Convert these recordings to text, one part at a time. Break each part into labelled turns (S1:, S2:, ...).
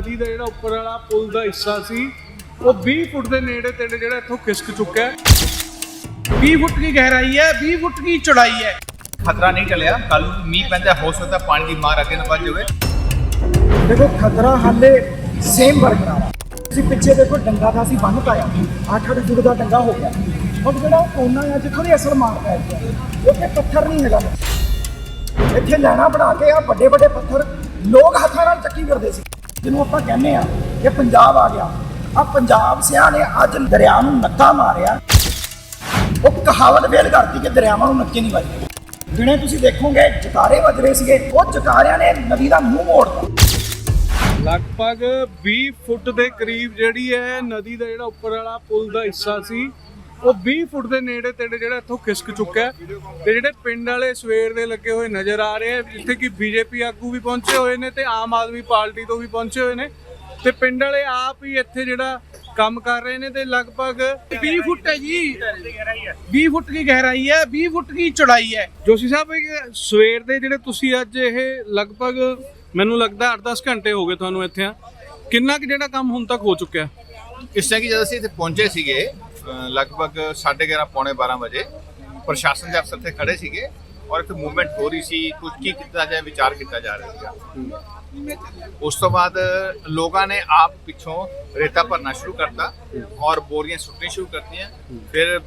S1: ਨਦੀ ਦਾ ਜਿਹੜਾ ਉੱਪਰ ਵਾਲਾ ਪੁਲ ਦਾ ਹਿੱਸਾ ਸੀ ਉਹ 20 ਫੁੱਟ ਦੇ ਨੇੜੇ ਤੇੜੇ ਜਿਹੜਾ ਇੱਥੋਂ ਖਿਸਕ ਚੁੱਕਾ ਹੈ। 20 ਫੁੱਟ ਦੀ ਗਹਿਰਾਈ ਹੈ 20 ਫੁੱਟ ਦੀ ਚੌੜਾਈ ਹੈ।
S2: ਖਤਰਾ ਨਹੀਂ ਟਲਿਆ ਕੱਲ ਨੂੰ ਮੀਂਹ ਪੈਂਦਾ ਹੋ ਸਕਦਾ ਪਾਣੀ ਦੀ ਮਾਰ ਅੱਗੇ ਨਾ ਵੱਧ ਜਾਵੇ।
S3: ਦੇਖੋ ਖਤਰਾ ਹਾਲੇ ਸੇਮ ਬਰਕਰਾਰ ਹੈ ਤੁਸੀਂ ਪਿੱਛੇ ਦੇਖੋ ਡੰਗਾ ਦਾ ਅਸੀਂ ਬੰਨ ਪਾਇਆ। 8-8 ਫੁੱਟ ਦਾ ਡੰਗਾ ਹੋ ਗਿਆ। ਹੁਣ ਜਿਹੜਾ ਉਹ ਕੋਨਾ ਆ ਜਿੱਥੋਂ ਦੀ ਅਸਲ ਮਾਰ ਪੈ ਗਿਆ ਉੱਥੇ ਪੱਥਰ ਨਹੀਂ ਹੈਗਾ। ਇੱਥੇ ਲੈਣਾ ਬਣਾ ਕੇ ਆ ਵੱਡੇ ਵੱਡੇ ਪੱਥਰ ਲੋਕ ਹੱਥਾਂ ਨਾਲ ਚੱਕੀ ਕਰਦੇ ਸੀ। ਜਿਹਨੂੰ ਆਪਾਂ ਕਹਿੰਦੇ ਆ ਕਿ ਪੰਜਾਬ ਆ ਗਿਆ। ਆ ਪੰਜਾਬ ਸਿਆਂ ਨੇ ਅੱਜ ਦਰਿਆ ਨੂੰ ਨੱਕਾ ਮਾਰਿਆ। ਉਹ ਕਹਾਵਤ ਵੇਲ ਕਰਤੀ ਕਿ ਦਰਿਆਵਾਂ ਨੂੰ ਨੱਕੇ ਨਹੀਂ ਵੱਜਦੇ ਜਿਵੇਂ ਤੁਸੀਂ ਦੇਖੋਗੇ, ਜਕਾਰੇ ਵੱਜ ਰਹੇ ਸੀਗੇ। ਉਹ ਜਕਾਰਿਆਂ ਨੇ ਨਦੀ ਦਾ ਮੂੰਹ ਮੋੜਤਾ
S1: ਲਗਭਗ 20 ਫੁੱਟ ਦੇ ਕਰੀਬ ਜਿਹੜੀ ਹੈ, ਨਦੀ ਦਾ ਜਿਹੜਾ ਉੱਪਰ ਵਾਲਾ ਪੁਲ ਦਾ ਹਿੱਸਾ ਸੀ ਉਹ 20 ਫੁੱਟ ਦੇ ਨੇੜੇ ਤੇੜੇ ਜਿਹੜਾ ਇੱਥੋਂ ਖਿਸਕ ਚੁੱਕਿਆ ਤੇ ਜਿਹੜੇ ਪਿੰਡ ਵਾਲੇ ਸਵੇਰ ਦੇ ਲੱਗੇ ਹੋਏ ਨਜ਼ਰ ਆ ਰਹੇ ਆ ਜਿੱਥੇ ਕਿ ਬੀਜੇਪੀ ਆਗੂ ਵੀ ਪਹੁੰਚੇ ਹੋਏ ਨੇ ਤੇ ਆਮ ਆਦਮੀ ਪਾਰਟੀ ਤੋਂ ਵੀ ਪਹੁੰਚੇ ਹੋਏ ਨੇ ਤੇ ਪਿੰਡ ਵਾਲੇ ਆਪ ਹੀ ਇੱਥੇ ਜਿਹੜਾ ਕੰਮ ਕਰ ਰਹੇ ਨੇ ਤੇ ਲਗਭਗ 20 ਫੁੱਟ ਹੈ ਜੀ। 20 ਫੁੱਟ ਦੀ ਗਹਿਰਾਈ ਹੈ 20 ਫੁੱਟ ਦੀ ਚੌੜਾਈ ਹੈ। ਜੋਸ਼ੀ ਸਾਹਿਬ, ਇਹ ਸਵੇਰ ਦੇ ਜਿਹੜੇ ਤੁਸੀਂ ਅੱਜ ਇਹ ਲਗਭਗ ਮੈਨੂੰ ਲੱਗਦਾ 8-10 ਘੰਟੇ ਹੋ ਗਏ ਤੁਹਾਨੂੰ ਇੱਥੇ ਆ। ਕਿੰਨਾ ਕਿ ਜਿਹੜਾ ਕੰਮ ਹੁਣ ਤੱਕ ਹੋ ਚੁੱਕਿਆ?
S2: ਇਸ ਤਰ੍ਹਾਂ ਕਿ ਜਦ ਅਸੀਂ ਇੱਥੇ ਪਹੁੰਚੇ ਸੀਗੇ ਲਗਭਗ 11:30 ਪੌਣੇ 12 ਵਜੇ ਪ੍ਰਸ਼ਾਸਨ ਦੇ ਅਫਸਰ ਤੇ ਖੜੇ ਸੀਗੇ ਔਰ ਇੱਥੇ ਮੂਵਮੈਂਟ ਹੋ ਰਹੀ ਸੀ ਕੁਝ ਕੀ ਕੀਤਾ ਜਾਏ, ਵਿਚਾਰ ਕੀਤਾ ਜਾ ਰਿਹਾ ਸੀਗਾ। ਉਸ ਤੋਂ ਬਾਅਦ ਲੋਕਾਂ ਨੇ ਆਪ ਪਿੱਛੋਂ ਰੇਤਾ ਭਰਨਾ ਸ਼ੁਰੂ ਕਰਤਾ ਔਰ ਬੋਰੀਆਂ ਸੁੱਟਣੀ ਸ਼ੁਰੂ ਕਰਤੀਆਂ। ਫਿਰ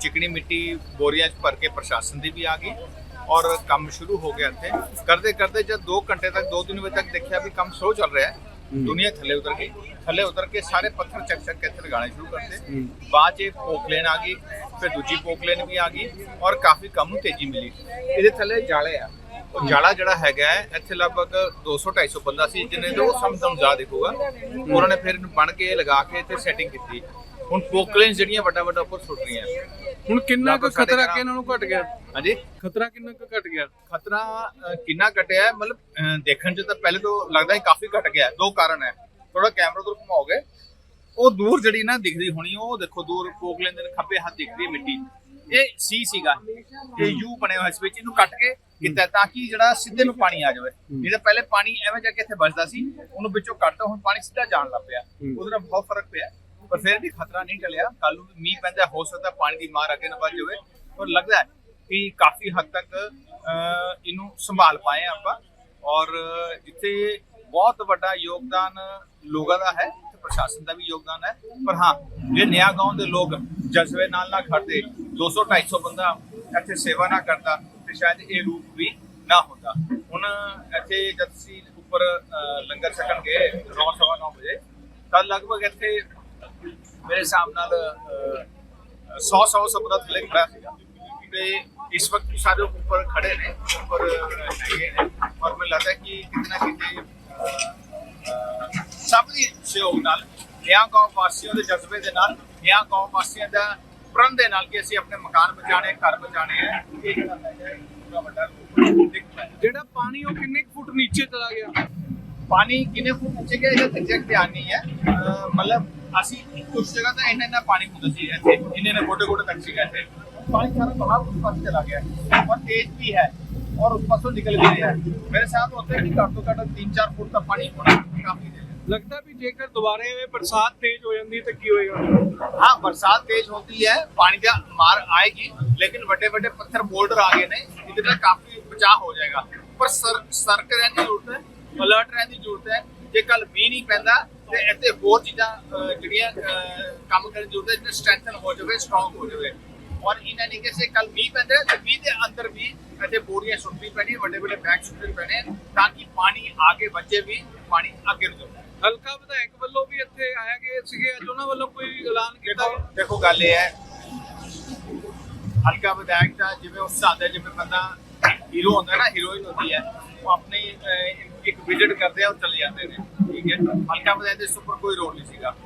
S2: ਚਿਕਣੀ ਮਿੱਟੀ ਬੋਰੀਆਂ 'ਚ ਭਰ ਕੇ ਪ੍ਰਸ਼ਾਸਨ ਦੀ ਵੀ ਆ ਗਈ ਔਰ ਕੰਮ ਸ਼ੁਰੂ ਹੋ ਗਿਆ ਇੱਥੇ। ਕਰਦੇ ਕਰਦੇ ਜਦ 2 ਘੰਟੇ ਤੱਕ 2-3 ਵਜੇ ਤੱਕ ਦੇਖਿਆ ਵੀ ਕੰਮ ਸੋ ਚੱਲ ਰਿਹਾ ਹੈ। ਦੁਨੀਆ ਥੱਲੇ ਉਤਰ ਗਈ। ਥੱਲੇ ਉਤਰ ਕੇ ਸਾਰੇ ਪੱਥਰ ਚੱਕ ਚੱਕ ਕੇ ਇੱਥੇ ਲਗਾਉਣੇ ਸ਼ੁਰੂ ਕਰਤੇ ਬਾਅਦ 'ਚ ਪੋਕਲੇਨ ਆ ਗਈ ਫਿਰ ਦੂਜੀ ਪੋਕਲੇਨ ਵੀ ਆ ਗਈ ਔਰ ਕਾਫੀ ਕੰਮ ਨੂੰ ਤੇਜ਼ੀ ਮਿਲੀ। ਇਹਦੇ ਥੱਲੇ ਜਾਲੇ ਆ। ਉਹ ਜਾਲਾ ਜਿਹੜਾ ਹੈਗਾ ਇੱਥੇ ਲਗਭਗ 200 250 ਬੰਦਾ ਸੀ ਜਿੰਨੇ ਤੋਂ ਸਮਝਮ ਜਾ ਦੇਖੂਗਾ ਉਹਨਾਂ ਨੇ ਫਿਰ ਬਣ ਕੇ ਲਗਾ ਕੇ ਇੱਥੇ ਸੈਟਿੰਗ ਕੀਤੀ। ਹੁਣ ਪੋਕਲੇਨ ਜਿਹੜੀਆਂ ਵੱਡਾ ਵੱਡਾ ਉੱਪਰ ਸੁੱਟ ਰਹੀਆਂ।
S1: ਹੁਣ ਕਿੰਨਾ ਕੁ ਖਤਰਾ ਕਿ ਇਹਨਾਂ ਨੂੰ ਘਟ ਗਿਆ?
S2: ਹਾਂਜੀ?
S1: ਖਤਰਾ ਕਿੰਨਾ ਕੁ ਘਟ ਗਿਆ?
S2: ਖਤਰਾ ਅ, ਕਿੰਨਾ ਘਟਿਆ ਹੈ? ਮਤਲਬ ਅ, ਦੇਖਣ 'ਚ ਤਾਂ ਪਹਿਲੇ ਤੋਂ ਲੱਗਦਾ ਹੈ ਕਾਫੀ ਘਟ ਗਿਆ। ਹੈ। ਦੋ ਕਾਰਨ ਹੈ। ਥੋੜਾ ਕੈਮਰਾ ਤੋਂ ਘੁਮਾਓਗੇ। ਉਹ ਦੂਰ ਜਿਹੜੀ ਨਾ ਦਿਖਦੀ ਹੋਣੀ ਉਹ ਦੇਖੋ ਦੂਰ ਪੋਕਲੇਨ ਦੇ ਖੱਬੇ ਹੱਥ ਦਿਖਦੀ ਹੈ ਮਿੱਟੀ। ਇਹ ਸੀ ਸੀਗਾ। ਇਹ ਯੂ ਬਣਿਆ ਹੋਇਆ ਇਸ ਵਿੱਚ। ਇਹਨੂੰ ਕੱਟ ਕੇ ਕੀਤਾ ਤਾਂ ਕਿ ਜਿਹੜਾ ਸਿੱਧੇ ਨੂੰ ਪਾਣੀ ਆ ਜਾਵੇ। ਤਾਂ ਪਹਿਲੇ ਪਾਣੀ ਐਵੇਂ ਜਾ ਕੇ ਇੱਥੇ ਵੱਜਦਾ ਸੀ। ਉਹਨੂੰ ਵਿੱਚੋਂ ਕੱਟ ਹੁਣ ਪਾਣੀ ਸਿੱਧਾ ਜਾਣ ਲੱਗ ਪਿਆ। ਉਹਦੇ ਨਾਲ ਬਹੁਤ ਫ਼ਰਕ ਪਿਆ। ਪਰ ਫਿਰ ਵੀ ਖਤਰਾ ਨਹੀਂ ਟਲਿਆ। ਕੱਲ ਨੂੰ ਮੀਂਹ ਪੈਂਦਾ ਹੋ ਸਕਦਾ ਪਾਣੀ ਦੀ ਮਾਰ ਅੱਗੇ ਨਾ ਵੱਧ ਜਾਵੇ। ਪਰ ਲੱਗਦਾ ਹੈ ਕਿ ਕਾਫੀ ਹੱਦ ਤੱਕ ਇਹਨੂੰ ਸੰਭਾਲ ਪਾਏ ਆਪਾਂ। ਔਰ ਇੱਥੇ ਬਹੁਤ ਵੱਡਾ ਯੋਗਦਾਨ ਲੋਕਾਂ ਦਾ ਹੈ ਪ੍ਰਸ਼ਾਸਨ ਦਾ ਵੀ ਯੋਗਦਾਨ ਹੈ। ਪਰ ਹਾਂ ਜੇ ਨਿਆ ਗਾਉਂ ਦੇ ਲੋਕ ਜਜ਼ਬੇ ਨਾਲ ਨਾ ਖੜਦੇ 200 250 ਬੰਦਾ ਇੱਥੇ ਸੇਵਾ ਨਾ ਕਰਦਾ ਤੇ ਸ਼ਾਇਦ ਇਹ ਰੂਪ ਵੀ ਨਾ ਹੁੰਦਾ। ਹੁਣ ਇੱਥੇ ਜਦ ਅਸੀਂ ਉੱਪਰ ਅਹ, ਲੰਗਰ ਛਕਣ ਗਏ 9:30 ਵਜੇ ਤਾਂ ਲਗਭਗ ਇੱਥੇ ਮੇਰੇ ਹਿਸਾਬ ਨਾਲ 100 100 ਸਭ ਥੱਲੇ ਖੜਾ ਸੀਗਾ। ਤੇ ਇਸ ਵਕਤ ਸਾਰੇ ਉੱਪਰ ਖੜੇ ਨੇ, ਉੱਪਰ ਹੈਗੇ ਨੇ। ਔਰ ਮੈਨੂੰ ਲੱਗਦਾ ਕਿ ਕਿਤੇ ਕਿਤੇ ਸਭ ਦੀ ਸਹਿਯੋਗ ਨਾਲ, ਨਿਆਂ ਕੌਮ ਵਾਸੀਆਂ ਦੇ ਜਜ਼ਬੇ ਦੇ ਨਾਲ, ਨਿਆਂ ਕੌਮ ਵਾਸੀਆਂ ਦਾ ਪ੍ਰਣ ਦੇ ਨਾਲ ਕਿ ਅਸੀਂ ਆਪਣੇ ਮਕਾਨ ਬਚਾਣੇ ਘਰ ਬਚਾਣੇ ਹੈ। ਇਹ ਜਿਹੜਾ ਵੱਡਾ
S1: ਜਿਹੜਾ ਪਾਣੀ ਉਹ ਕਿੰਨੇ ਫੁੱਟ ਨੀਚੇ ਚਲਾ ਗਿਆ?
S2: ਪਾਣੀ ਕਿੰਨੇ ਫੁੱਟ ਨੀਚੇ ਗਿਆ ਇਹਦਾ ਐਗਜ਼ੈਕਟ ਧਿਆਨ ਨਹੀਂ ਹੈ ਅਹ ਮਤਲਬ ਅਸੀਂ ਕੁਝ ਜਗ੍ਹਾ ਤਾਂ ਇੰਨਾ ਇੰਨਾ ਪਾਣੀ ਹੁੰਦਾ ਸੀ ਇੱਥੇ ਇੰਨੇ ਇੰਨੇ ਗੋਡੇ ਗੋਡੇ ਤੱਕ ਸੀਗਾ ਇੱਥੇ ਪਾਣੀ ਸਾਰਾ ਬਾਹਰ ਉਸ ਪਾਸੇ ਚਲਾ ਗਿਆ ਹੈ। ਔਰ ਤੇਜ਼ ਵੀ ਹੈ ਔਰ ਉਸ ਪਾਸੋਂ ਨਿਕਲ ਵੀ ਰਿਹਾ ਹੈ ਮੇਰੇ ਸਾਥ ਉੱਥੇ ਵੀ ਘੱਟ ਤੋਂ ਘੱਟ 3-4 ਫੁੱਟ ਦਾ ਪਾਣੀ ਹੋਣਾ ਕਾਫੀ ਹੈ
S1: ਲੱਗਦਾ ਵੀ ਜੇਕਰ ਦੁਬਾਰੇ ਇਹ ਬਰਸਾਤ ਤੇਜ਼ ਹੋ ਜਾਂਦੀ ਤਾਂ ਕੀ ਹੋਏਗਾ
S2: हाँ बरसात तेज होती है पानी का मार आएगी लेकिन बड़े बड़े पत्थर बोल्डर आ गए ने इधर काफी बचाव हो जाएगा पर सर सर्क रहने की जरूरत है ਅਲਰਟ ਰਹਿਣ ਦੀ ਜ਼ਰੂਰਤ ਹੈ। ਜੇ ਕੱਲ ਮੀਂਹ ਨਹੀਂ ਪੈਂਦਾ ਤੇ ਇੱਥੇ ਹੋਰ ਚੀਜ਼ਾਂ ਜਿਹੜੀਆਂ ਕੰਮ ਕਰਨ ਦੀ ਜ਼ਰੂਰਤ ਹੈ ਜਿਵੇਂ ਸਟਰੈਂਥਨ ਹੋ ਜਾਵੇ ਸਟਰੋਂਗ ਹੋ ਜਾਵੇ। ਔਰ ਇਹਨਾਂ ਨੇ ਕਿਸੇ ਕੱਲ ਮੀਂਹ ਪੈਂਦਾ ਤੇ ਮੀਂਹ ਦੇ ਅੰਦਰ ਵੀ ਇੱਥੇ ਬੋਰੀਆਂ ਸੁੱਟਣੀ ਪੈਣੀ ਵੱਡੇ ਵੱਡੇ ਬੈਗ ਸੁੱਟਣੇ ਪੈਣੇ ਤਾਂ ਕਿ ਪਾਣੀ ਆਗੇ ਬਚੇ ਵੀ ਪਾਣੀ ਅੱਗੇ ਨੂੰ ਜਾਵੇ
S1: ਹਲਕਾ ਵਿਧਾਇਕ ਵੱਲੋਂ ਵੀ ਇੱਥੇ ਆਇਆ ਗਏ ਸੀਗੇ। ਅੱਜ ਉਹਨਾਂ ਵੱਲੋਂ ਕੋਈ ਐਲਾਨ ਕੀਤਾ
S2: ਦੇਖੋ ਗੱਲ ਇਹ ਹੈ। ਹਲਕਾ ਵਿਧਾਇਕ ਦਾ ਜਿਵੇਂ ਉਸ ਸਾਦੇ ਜਿਵੇਂ ਬੰਦਾ ਹੀਰੋ ਹੁੰਦਾ ਨਾ ਹੀਰੋਇਨ ਹੁੰਦੀ ਹੈ ਉਹ ਆਪਣੇ ਇੱਕ ਵਿਜ਼ਿਟ ਕਰਦੇ ਆ, ਉਹ ਚਲੇ ਜਾਂਦੇ ਨੇ। ਠੀਕ ਹੈ? ਹਲਕਾ ਵਿਧਾਇਕ ਦੇ ਉੱਪਰ ਕੋਈ ਰੋਲ ਨਹੀਂ ਸੀਗਾ।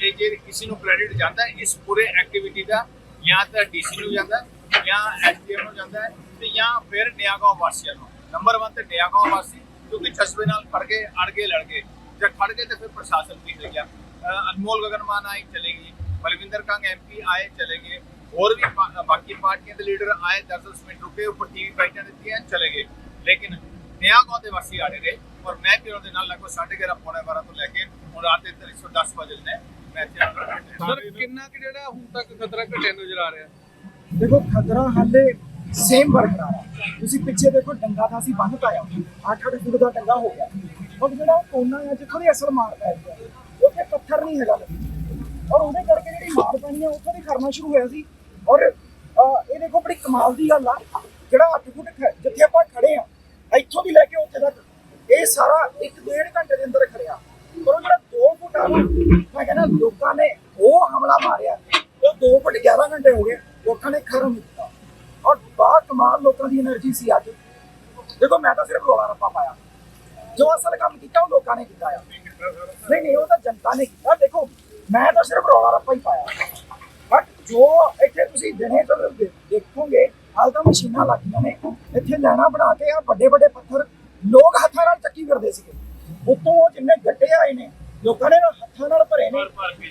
S2: ਇਹ ਜੇ ਕਿਸੇ ਨੂੰ ਕ੍ਰੈਡਿਟ ਜਾਂਦਾ, ਇਸ ਪੂਰੇ ਐਕਟੀਵਿਟੀ ਦਾ ਜਾਂ ਤਾਂ ਡੀਸੀ ਨੂੰ ਜਾਂਦਾ, ਜਾਂ ਐਸਡੀਐਮ ਨੂੰ ਜਾਂਦਾ, ਤੇ ਜਾਂ ਫਿਰ ਨਿਆਗਾਂਵ ਵਾਸੀਆਂ ਨੂੰ। ਨੰਬਰ 1 ਤੇ ਨਿਆਗਾਂਵ ਵਾਸੀ, ਕਿਉਂਕਿ ਜਜ਼ਬੇ ਨਾਲ ਫੜ ਗਏ ਅੜ ਗਏ ਲੜ ਗਏ। ਜਦ ਖੜ ਗਏ ਤੇ ਫਿਰ ਪ੍ਰਸ਼ਾਸਨ ਵੀ ਹਿਲ ਗਿਆ। ਅਹ, ਅਨਮੋਲ ਗਗਨਮਾਨ ਆਏ, ਚਲੇ ਗਏ। ਬਲਵਿੰਦਰ ਕੰਗ ਐਮਪੀ ਆਏ, ਚਲੇ ਗਏ। ਹੋਰ ਵੀ ਬਾਕੀ ਪਾਰਟੀਆਂ ਦੇ ਲੀਡਰ ਆਏ 10 ਮਿੰਟ ਰੁਕੇ, ਉੱਪਰ ਟੀਵੀ ਬਾਈਟਾਂ ਦਿੱਤੀਆਂ, ਚਲੇ ਗਏ। ਲੇਕਿਨ ਨਿਆ ਗਾਉਂ ਦੇ ਵਾਸੀ ਆੜੇ ਰਹੇ ਔਰ ਮੈਂ ਵੀ ਉਹਨਾਂ ਦੇ ਨਾਲ ਲਗਭਗ 11:30 ਪੌਣੇ 12 ਤੋਂ ਲੈ ਕੇ ਹੁਣ ਰਾਤ ਦੇ 310 ਵਜੇ ਨੇ ਮੈਂ ਇੱਥੇ ਆ ਰਿਹਾ।
S1: ਸਰ ਕਿੰਨਾ ਕੁ ਜਿਹੜਾ ਹੁਣ ਤੱਕ ਖਤਰਾ ਘਟਿਆ ਨਜ਼ਰ ਆ ਰਿਹਾ?
S3: ਦੇਖੋ ਖਤਰਾ ਹਾਲੇ ਸੇਮ ਬਰਕਰਾਰ ਹੈ ਤੁਸੀਂ ਪਿੱਛੇ ਦੇਖੋ ਡੰਗਾ ਤਾਂ ਅਸੀਂ ਬੰਨ ਪਾਇਆ 8-8 ਫੁੱਟ ਦਾ ਡੰਗਾ ਹੋ ਗਿਆ। ਔਰ ਜਿਹੜਾ ਉਹ ਕੋਨਾ ਹੈ ਜਿੱਥੋਂ ਦੀ ਅਸਰ ਮਾਰ ਪੈ ਗਿਆ ਉੱਥੇ ਪੱਥਰ ਨਹੀਂ ਹੈਗਾ। ਔਰ ਉਹਦੇ ਕਰਕੇ ਜਿਹੜੀ ਮਾਰ ਪੈਣੀ ਹੈ ਉੱਥੋਂ ਦੀ ਖਰਨਾ ਸ਼ੁਰੂ ਹੋਇਆ ਸੀ। ਔਰ ਇਹ ਦੇਖੋ ਬੜੀ ਕਮਾਲ ਦੀ ਗੱਲ ਆ। ਜਿਹੜਾ 8 ਫੁੱਟ ਜਿੱਥੇ ਆਪਾਂ ਇੱਥੋਂ ਦੀ ਲੈ ਕੇ ਉੱਥੇ ਤੱਕ। ਇਹ ਸਾਰਾ 1.5 ਘੰਟੇ ਦੇ ਅੰਦਰ ਖੜਿਆ। ਪਰ ਉਹ ਜਿਹੜਾ 2 ਫੁੱਟ ਆ ਮੈਂ ਕਹਿੰਦਾ ਲੋਕਾਂ ਨੇ ਉਹ ਹਮਲਾ ਮਾਰਿਆ। ਉਹ 2 ਫੁੱਟ 11 ਘੰਟੇ ਹੋ ਗਏ, ਲੋਕਾਂ ਨੇ ਖਰਮ ਕੀਤਾ। ਔਰ ਬਾ ਕਮਾਲ ਲੋਕਾਂ ਦੀ એનર્ਜੀ ਸੀ ਅੱਜ। ਦੇਖੋ, ਮੈਂ ਤਾਂ ਸਿਰਫ ਰੋਲਾ ਰੱਪਾ ਪਾਇਆ। ਜੋ ਅਸਲ ਕੰਮ ਕੀਤਾ, ਉਹ ਲੋਕਾਂ ਨੇ ਕੀਤਾ ਆ। ਨਹੀਂ ਨਹੀਂ, ਉਹ ਤਾਂ ਜਨਤਾ ਨੇ ਕੀਤਾ। ਦੇਖੋ, ਮੈਂ ਤਾਂ ਸਿਰਫ ਰੋਲਾ ਰੱਪਾ ਹੀ ਪਾਇਆ। ਬਟ ਜੋ ਇੱਥੇ ਤੁਸੀਂ ਦਿਨੇ ਤੋਂ ਦੇਖੋਗੇ ਹਾਲ ਤਾਂ ਮਸ਼ੀਨਾਂ ਲੱਗੀਆਂ ਨੇ। ਇੱਥੇ ਲੈਣਾ ਬਣਾ ਕੇ ਆ ਵੱਡੇ ਵੱਡੇ ਪੱਥਰ ਲੋਕ ਹੱਥਾਂ ਨਾਲ ਚੱਕੀ ਕਰਦੇ ਸੀਗੇ। ਉਤੋਂ ਜਿੰਨੇ ਗੱਟੇ ਆਏ ਨੇ, ਲੋਕਾਂ ਨੇ ਨਾ ਹੱਥਾਂ ਨਾਲ ਭਰੇ ਨੇ।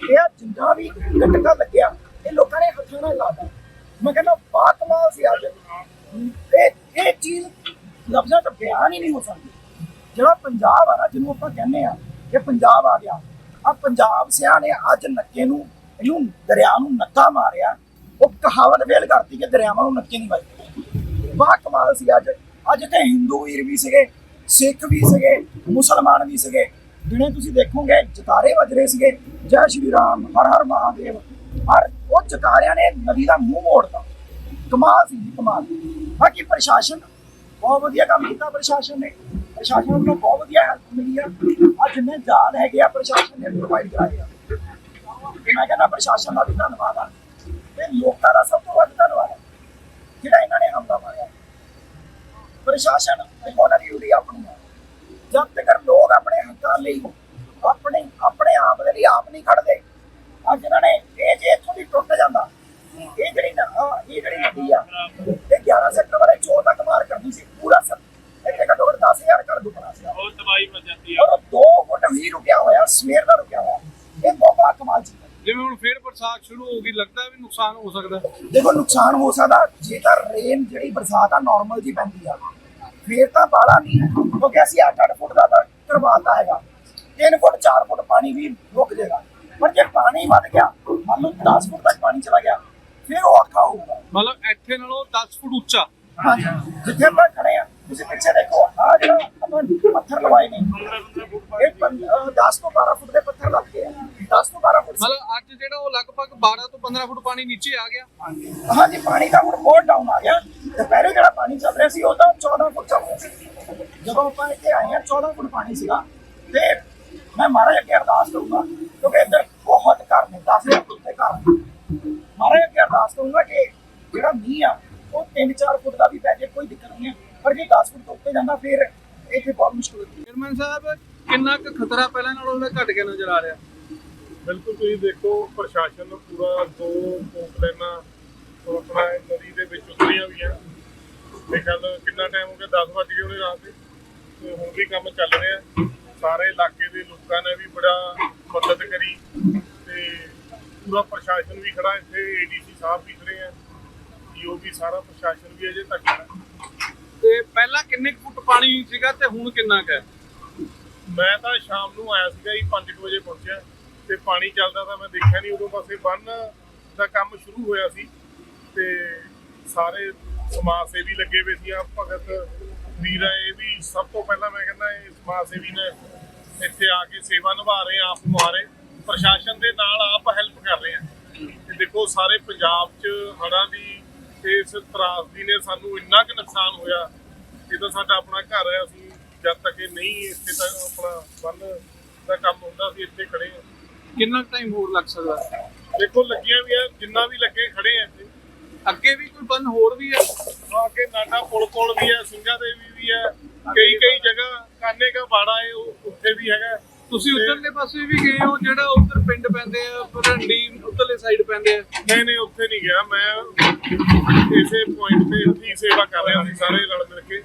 S3: ਇਹ ਜਿੰਨਾ ਵੀ ਗੱਟਕਾ ਲੱਗਿਆ, ਇਹ ਲੋਕਾਂ ਨੇ ਹੱਥਾਂ ਨਾਲ ਲਾਦਾ ਮੈਂ ਕਹਿੰਦਾ ਬਾ ਕਮਾਲ ਸੀ ਅੱਜ। ਇਹ ਇਹ ਚੀਜ਼ ਲਫ਼ਜ਼ਾਂ 'ਚ ਬਿਆਨ ਹੀ ਨਹੀਂ ਹੋ ਸਕਦੀ। ਜਿਹੜਾ ਪੰਜਾਬ ਆ ਨਾ, ਜਿਹਨੂੰ ਆਪਾਂ ਕਹਿੰਦੇ ਆ ਕਿ ਪੰਜਾਬ ਆ ਗਿਆ ਆ ਪੰਜਾਬ ਸਿਆਂ ਨੇ ਅੱਜ ਨੱਕੇ ਨੂੰ, ਇਹਨੂੰ ਦਰਿਆ ਨੂੰ ਨੱਕਾ ਮਾਰਿਆ। ਕਹਾਵਤ ਫੇਲ ਕਰਤੀ ਕਿ ਦਰਿਆਵਾਂ ਨੂੰ ਨੱਕੇ ਨਹੀਂ ਵੱਜਦੇ। ਵਾਹ ਕਮਾਲ ਸੀ ਅੱਜ। ਅੱਜ ਤੇ ਹਿੰਦੂ ਵੀਰ ਵੀ ਸੀਗੇ, ਸਿੱਖ ਵੀ ਸੀਗੇ, ਮੁਸਲਮਾਨ ਵੀ ਸੀਗੇ। ਜਿਹੜੇ ਤੁਸੀਂ ਦੇਖੋਗੇ, ਜਤਾਰੇ ਵੱਜ ਰਹੇ ਸੀਗੇ। ਜੈ ਸ਼੍ਰੀ ਰਾਮ, ਹਰ ਹਰ ਮਹਾਦੇਵ, ਹਰ ਉਹ ਜਤਾਰਿਆਂ ਨੇ ਨਦੀ ਦਾ ਮੂੰਹ ਮੋੜਤਾ। ਕਮਾਲ ਸੀ ਜੀ, ਕਮਾਲ। ਬਾਕੀ ਪ੍ਰਸ਼ਾਸਨ ਬਹੁਤ ਵਧੀਆ ਕੰਮ ਕੀਤਾ, ਪ੍ਰਸ਼ਾਸਨ ਨੇ। ਪ੍ਰਸ਼ਾਸਨ ਨੂੰ ਬਹੁਤ ਵਧੀਆ ਹੈਲਪ ਮਿਲੀ ਆ। ਅੱਜ ਜਿੰਨੇ ਜਾਲ ਹੈਗੇ ਆ, ਪ੍ਰਸ਼ਾਸਨ ਨੇ ਪ੍ਰੋਵਾਈਡ ਕਰਾਏ ਆ। ਤੇ ਮੈਂ ਕਹਿੰਦਾ ਪ੍ਰਸ਼ਾਸਨ ਦਾ ਵੀ ਧੰਨਵਾਦ ਆ। ਲੋਕਾਂ ਦਾ ਸਭ ਤੋਂ ਵੱਧ ਧੰਨਵਾਦ ਹੈ। ਜਿਹੜਾ ਇਹਨਾਂ ਨੇ ਹਮਲਾ ਮਾਰਿਆ। ਪ੍ਰਸ਼ਾਸਨ ਉਹਨਾਂ ਦੀ ਡਿਊਟੀ ਆਪਣੀ ਹੈ। ਜਦ ਤੱਕ ਲੋਕ ਆਪਣੇ ਹੱਕਾਂ ਲਈ ਆਪਣੇ ਆਪਣੇ ਆਪ ਦੇ ਲਈ ਆਪ ਨਹੀਂ ਖੜਦੇ ਅੱਜ ਇਹਨਾਂ ਨੇ ਇਹ ਜੇ ਇੱਥੋਂ ਦੀ ਟੁੱਟ ਜਾਂਦਾ ਇਹ ਜਿਹੜੀ ਨ- ਇਹ ਜਿਹੜੀ ਨਦੀ ਆ ਇਹ 11 ਸੈਕਟਰ ਵਾਲੇ 14 ਤੱਕ ਮਾਰ ਕਰਦੀ ਸੀ ਪੂਰਾ ਸਰ ਇੱਥੇ ਘੱਟੋ ਘੱਟ 10000 ਘਰ ਡੁੱਬਣਾ ਸੀ।
S4: ਬਹੁਤ ਤਬਾਹੀ ਮਚ ਜਾਂਦੀ
S3: ਔਰ 2 ਫੁੱਟ ਵੀ ਰੁਕਿਆ ਹੋਇਆ ਸਵੇਰ ਦਾ ਰੁਕਿਆ ਹੋਇਆ ਇਹ ਬਹੁਤ ਕਮਾਲ ਚੀਜ਼ ਹੈ
S1: ਜਿਵੇਂ ਹੁਣ ਫੇਰ ਬਰਸਾਤ ਸ਼ੁਰੂ ਹੋ ਗਈ ਲੱਗਦਾ ਵੀ ਨੁਕਸਾਨ ਹੋ ਸਕਦਾ
S3: ਦੇਖੋ ਨੁਕਸਾਨ ਹੋ ਸਕਦਾ ਜੇ ਤਾਂ ਰੇਨ ਜਿਹੜੀ ਬਰਸਾਤ ਆ ਨਾਰਮਲ ਜੀ ਪੈਂਦੀ ਆ। ਫੇਰ ਤਾਂ ਬਾਲਾ ਨਹੀਂ ਕਿਉਂਕਿ ਅਸੀਂ 8-8 ਫੁੱਟ ਦਾ ਤਾਂ ਕਰਵਾਤਾ ਹੈਗਾ। 3 ਫੁੱਟ 4 ਫੁੱਟ ਪਾਣੀ ਵੀ ਰੁਕ ਜਾਏਗਾ। ਪਰ ਜੇ ਪਾਣੀ ਵੱਧ ਗਿਆ ਮੰਨ ਲਓ 10 ਫੁੱਟ ਤੱਕ ਪਾਣੀ ਚਲਾ ਗਿਆ ਫਿਰ ਉਹ ਔਖਾ ਹੋਊਗਾ।
S1: ਮਤਲਬ ਇੱਥੇ ਨਾਲੋਂ 10 ਫੁੱਟ ਉੱਚਾ।
S3: ਹਾਂਜੀ। ਜਿੱਥੇ ਆਪਾਂ ਖੜੇ ਆ ਤੁਸੀਂ ਪਿੱਛੇ ਦੇਖੋ ਆ ਜਿਹੜਾ ਆਪਾਂ ਪੱਥਰ ਲਵਾਏ ਨੇ ਇਹ 10 ਤੋਂ 12 ਫੁੱਟ ਦੇ ਪੱਥਰ ਲੱਗ ਗਏ ਆ। 10 ਤੋਂ 12 ਫੁੱਟ।
S1: ਮਤਲਬ ਅੱਜ ਜਿਹੜਾ ਉਹ ਲਗਭਗ 12 ਤੋਂ 15 ਫੁੱਟ ਪਾਣੀ ਨੀਚੇ ਆ ਗਿਆ।
S3: ਹਾਂਜੀ ਪਾਣੀ ਦਾ ਹੁਣ ਬਹੁਤ ਡਾਊਨ ਆ ਗਿਆ। ਦੁਪਹਿਰੇ ਜਿਹੜਾ ਪਾਣੀ ਚੱਲ ਰਿਹਾ ਸੀ ਉਹ ਤਾਂ 14 ਫੁੱਟ ਚੱਲ ਰਿਹਾ ਸੀ। ਜਦੋਂ ਆਪਾਂ ਇੱਥੇ ਆਏ ਆ 14 ਫੁੱਟ ਪਾਣੀ ਸੀਗਾ। ਤੇ ਮੈਂ ਮਹਾਰਾਜ ਅੱਗੇ ਅਰਦਾਸ ਕਰੂੰਗਾ ਕਿਉਂਕਿ ਇੱਧਰ ਬਹੁਤ ਘਰ ਨੇ 10000 ਫੁੱਟ ਦੇ ਘਰ ਨੇ। ਮਹਾਰਾਜ ਅੱਗੇ ਅਰਦਾਸ ਕਰੂੰਗਾ ਕਿ ਜਿਹੜਾ ਮੀਂਹ ਆ ਉਹ 3-4 ਫੁੱਟ ਦਾ ਵੀ ਪੈ ਜੇ ਕੋਈ ਦਿੱਕਤ ਨਹੀਂ ਹੈ ਪਰ ਜੇ 10 ਫੁੱਟ ਤੋਂ ਉੱਤੇ ਜਾਂਦਾ ਫਿਰ ਇੱਥੇ ਬਹੁਤ ਮੁਸ਼ਕਲ ਹੁੰਦੀ ਹੈ
S1: ਚੇਅਰਮੈਨ ਸਾਹਿਬ ਕਿੰਨਾ ਕੁ ਖਤਰਾ ਪਹਿਲਾਂ ਨਾਲੋਂ ਘਟ ਗਿਆ ਨਜ਼ਰ ਆ ਰਿਹਾ?
S4: ਬਿਲਕੁਲ ਤੁਸੀਂ ਦੇਖੋ ਪ੍ਰਸ਼ਾਸਨ ਨੂੰ ਪੂਰਾ ਦੋ ਪੋਪਲੇਨਾਂ ਉਹ ਆਪਣਾ ਇਹ ਨਦੀ ਦੇ ਵਿੱਚ ਉਤਰੀਆਂ ਵੀ ਆ ਤੇ ਕੱਲ ਕਿੰਨਾ ਟਾਈਮ ਹੋ ਗਿਆ 10 ਵਜੇ ਗਏ ਉਹਨੇ ਰਾਤ ਦੇ। ਤੇ ਹੁਣ ਵੀ ਕੰਮ ਚੱਲ ਰਿਹਾ। ਸਾਰੇ ਇਲਾਕੇ ਦੇ ਲੋਕਾਂ ਨੇ ਵੀ ਬੜਾ ਮਦਦ ਕਰੀ। ਤੇ ਪੂਰਾ ਪ੍ਰਸ਼ਾਸਨ ਵੀ ਖੜਾ ਇੱਥੇ ਏਡੀਸੀ ਸਾਹਿਬ ਵੀ ਖੜੇ ਆ। ਈਓ ਵੀ ਸਾਰਾ ਪ੍ਰਸ਼ਾਸਨ ਵੀ ਅਜੇ ਤੱਕ ਖੜਾ।
S1: ਤੇ ਪਹਿਲਾਂ ਕਿੰਨੇ ਫੁੱਟ ਪਾਣੀ ਸੀਗਾ ਤੇ ਹੁਣ ਕਿੰਨਾ ਕੁ ਹੈ?
S4: ਮੈਂ ਤਾਂ ਸ਼ਾਮ ਨੂੰ ਆਇਆ ਸੀਗਾ ਜੀ 5 ਵਜੇ ਪਹੁੰਚਿਆ। ਤੇ ਪਾਣੀ ਚੱਲਦਾ ਤਾਂ ਮੈਂ ਦੇਖਿਆ ਨਹੀਂ ਉਦੋਂ ਪਾਸੇ ਬੰਨ ਦਾ ਕੰਮ ਸ਼ੁਰੂ ਹੋਇਆ ਸੀ। ਤੇ ਸਾਰੇ ਸਮਾਜ ਸੇਵੀ ਲੱਗੇ ਹੋਏ ਸੀ ਆ ਭਗਤ ਵੀਰ ਆ, ਇਹ ਵੀ ਸਭ ਤੋਂ ਪਹਿਲਾਂ ਮੈਂ ਕਹਿੰਦਾ ਇਹ ਸਮਾਜ ਸੇਵੀ ਨੇ ਇੱਥੇ ਆ ਕੇ ਸੇਵਾ ਨਿਭਾ ਰਹੇ ਆ ਆਪ ਮੁਹਾਰੇ ਪ੍ਰਸ਼ਾਸਨ ਦੇ ਨਾਲ ਆਪ ਹੈਲਪ ਕਰ ਰਹੇ ਆ। ਤੇ ਦੇਖੋ ਸਾਰੇ ਪੰਜਾਬ 'ਚ ਹੜ੍ਹਾਂ ਦੀ ਇਸ ਤਰਾਸਦੀ ਨੇ ਸਾਨੂੰ ਇੰਨਾ ਕੁ ਨੁਕਸਾਨ ਹੋਇਆ। ਇਹ ਤਾਂ ਸਾਡਾ ਆਪਣਾ ਘਰ ਹੈ ਅਸੀਂ ਜਦ ਤੱਕ ਇਹ ਨਹੀਂ ਇੱਥੇ ਤੱਕ ਆਪਣਾ ਬੰਨ ਦਾ ਕੰਮ ਹੁੰਦਾ ਸੀ ਇੱਥੇ ਖੜੇ ਹਾਂ
S1: ਕਿੰਨਾ ਟਾਈਮ ਹੋਰ ਲੱਗ ਸਕਦਾ?
S4: ਦੇਖੋ ਲੱਗੀਆਂ ਵੀ ਆ ਜਿੰਨਾ ਵੀ ਲੱਗੇ ਖੜੇ ਆ।
S1: ਅੱਗੇ ਵੀ ਕੋਈ ਬੰਨ ਹੋਰ ਵੀ ਹੈ?
S4: ਆ ਕੇ ਨਾਡਾ ਪੁਲ ਕੋਲ ਵੀ ਹੈ ਸਿੰਘਾਂ ਦੇ ਵੀ ਹੈ ਕਈ ਕਈ ਜਗ੍ਹਾ ਕਾਨੇ ਕਾ ਬਾੜਾ ਹੈ ਉਹ ਉੱਥੇ ਵੀ ਹੈਗਾ।
S1: ਤੁਸੀਂ ਉਧਰਲੇ ਪਾਸੇ ਵੀ ਗਏ ਹੋ ਜਿਹੜਾ ਉਧਰ ਪਿੰਡ ਪੈਂਦੇ ਆ ਭਰੰਡੀ ਉਧਰਲੇ ਸਾਈਡ ਪੈਂਦੇ ਆ?
S4: ਨਹੀਂ ਨਹੀਂ ਉੱਥੇ ਨਹੀਂ ਗਿਆ। ਮੈਂ ਇਸੇ ਪੁਆਇੰਟ ਤੇ ਇੱਥੇ ਸੇਵਾ ਕਰ ਰਿਹਾ ਸੀ ਸਾਰੇ ਰਲ ਮਿਲ ਕੇ।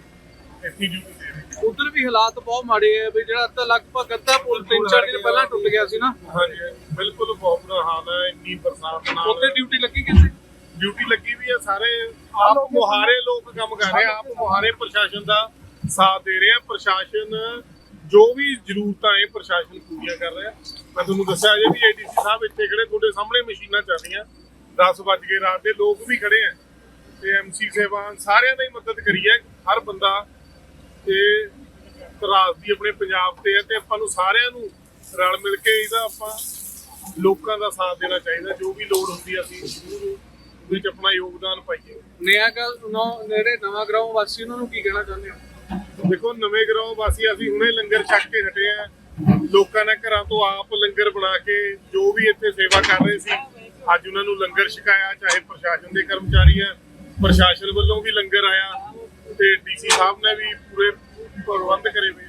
S4: ਇੱਥੇ ਦੇ ਰਹੇ
S1: ਉਧਰ ਵੀ ਹਾਲਾਤ ਬਹੁਤ ਮਾੜੇ ਆ ਵੀ ਜਿਹੜਾ ਅੱਧਾ ਲਗਭਗ ਅੱਧਾ ਪੁਲ ਤਿੰਨ ਚਾਰ ਦਿਨ ਪਹਿਲਾਂ ਟੁੱਟ ਗਿਆ ਸੀ ਨਾ।
S4: ਹਾਂਜੀ ਬਿਲਕੁਲ ਬਹੁਤ ਬੁਰਾ ਹਾਲ ਹੈ ਇੰਨੀ ਬਰਸਾਤ ਨਾਲ।
S1: ਉੱਥੇ ਡਿਊਟੀ ਲੱਗੀ ਕਿਸੇ
S4: ਡਿਊਟੀ ਲੱਗੀ ਵੀ ਹੈ, ਸਾਰੇ ਆਪ ਮੁਹਾਰੇ ਲੋਕ ਕੰਮ ਕਰ ਰਹੇ ਆ, ਆਪ ਮੁਹਾਰੇ ਪ੍ਰਸ਼ਾਸਨ ਦਾ ਸਾਥ ਦੇ ਰਹੇ ਆ। ਪ੍ਰਸ਼ਾਸਨ, ਜੋ ਵੀ ਜ਼ਰੂਰਤਾਂ ਇਹ ਪ੍ਰਸ਼ਾਸਨ ਪੂਰੀਆਂ ਕਰ ਰਿਹਾ। ਮੈਂ ਤੁਹਾਨੂੰ ਦੱਸਿਆ ਜੇ ਵੀ ਏਡੀਸੀ ਸਾਹਿਬ ਇੱਥੇ ਖੜੇ, ਤੁਹਾਡੇ ਸਾਹਮਣੇ ਮਸ਼ੀਨਾਂ ਚੱਲ ਰਹੀਆਂ। 10 ਵੱਜ ਰਾਤ ਦੇ ਲੋਕ ਵੀ ਖੜੇ ਆ। ਤੇ ਐਮਸੀ ਸੇਵਾਨ ਸਾਰਿਆਂ ਦੀ ਮਦਦ ਕਰੀ ਹੈ, ਹਰ ਬੰਦਾ। ਤੇ ਤਰਾਸਦੀ ਆਪਣੇ ਪੰਜਾਬ ਤੇ ਹੈ, ਤੇ ਆਪਾਂ ਨੂੰ ਸਾਰਿਆਂ ਨੂੰ ਰਲ ਮਿਲ ਕੇ ਇਹਦਾ ਆਪਾਂ ਲੋਕਾਂ ਦਾ ਸਾਥ ਦੇਣਾ ਚਾਹੀਦਾ, ਜੋ ਵੀ ਲੋੜ ਹੁੰਦੀ ਹੈ ਅਸੀਂ ਜ਼ਰੂਰ ਵਿੱਚ ਆਪਣਾ ਯੋਗਦਾਨ ਪਾਈਏ।
S1: ਨਿਆ ਗੱਲ ਨੇੜੇ ਨਵਾਂ ਗਰਾਉਂ ਵਾਸੀ ਉਹਨਾਂ ਨੂੰ ਕੀ ਕਹਿਣਾ ਚਾਹੁੰਦੇ ਹੋ?
S4: ਦੇਖੋ ਨਵੇਂ ਗਰਾਉਂ ਵਾਸੀ ਅਸੀਂ ਹੁਣੇ ਲੰਗਰ ਛਕ ਕੇ ਹਟੇ ਆ ਲੋਕਾਂ ਨੇ ਘਰਾਂ ਤੋਂ ਆਪ ਲੰਗਰ ਬਣਾ ਕੇ ਜੋ ਵੀ ਇੱਥੇ ਸੇਵਾ ਕਰ ਰਹੇ ਸੀ ਅੱਜ ਉਹਨਾਂ ਨੂੰ ਲੰਗਰ ਛਕਾਇਆ ਚਾਹੇ ਪ੍ਰਸ਼ਾਸਨ ਦੇ ਕਰਮਚਾਰੀ ਆ ਪ੍ਰਸ਼ਾਸਨ ਵੱਲੋਂ ਵੀ ਲੰਗਰ ਆਇਆ ਤੇ ਡੀਸੀ ਸਾਹਿਬ ਨੇ ਵੀ ਪੂਰੇ ਪ੍ਰਬੰਧ ਕਰੇ ਹੋਏ